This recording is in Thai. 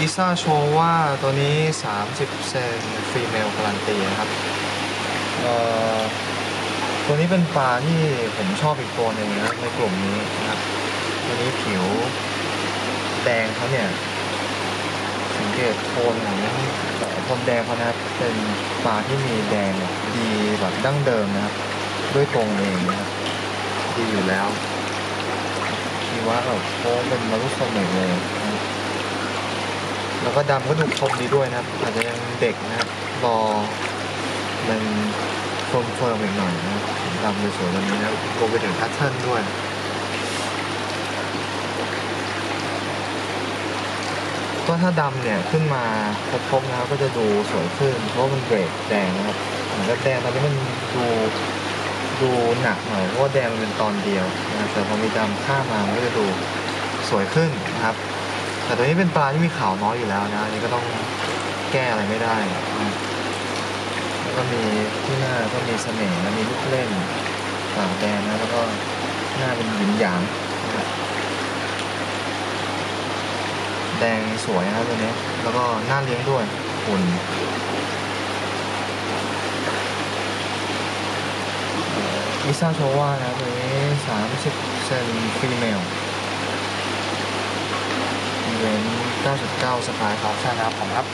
อิซ่าโชว์ว่าตัวนี้ 30 เซนฟีเมลการันตีนะครับเอ่อตัวนี้เป็นปลาที่ผมชอบอีกตัวหนึ่งนะในกลุ่มนี้นะครับ ตัวนี้ผิวแดงเขาเนี่ยสังเกตโทนของเอ่อโทนแดงเขานะครับเป็นปลาที่มีแดงดีแบบดั้งเดิมนะครับ ด้วยตรงเองนะครับดีอยู่แล้วคีว่าแบบโค้งเป็นมารุโซเมกเลยนะ ก็ดำก็ดูคมดีด้วยนะครับอาจจะยังเด็กนะครับรอมันเฟิร์มเฟิร์มอีกหน่อยนะครับดำสวยๆแบบนี้นะรวมไปถึงแพทเทิร์นด้วยก็ถ้าดำเนี่ยขึ้นมาครบๆนะครับก็จะดูสวยขึ้น เพราะมันเบรกแดงนะครับเหมือนกับแดงตอนนี้มันดูดูหนักหน่อยเพราะว่าแดงมันเป็นตอนเดียวนะแต่พอมีดำข้ามมามันก็จะดูสวยขึ้นนะครับ แต่ตัวนี้เป็นปลาที่มีขาวน้อยอยู่แล้วนะอันนี้ก็ต้องแก้อะไรไม่ได้นะแล้วก็มีที่หน้าก็มีเสน่ห์และมีลูกเล่นปากแดงนะแล้วก็หน้าเป็นหยินหยางนะแดงสวยนะตัวนี้ แล้วก็หน่าเลี้ยงด้วยหุ่นอิซาโชว่านะตัวนี้30เซนฟีเมล เวน99สปายครับ ใช่ครับผมครับ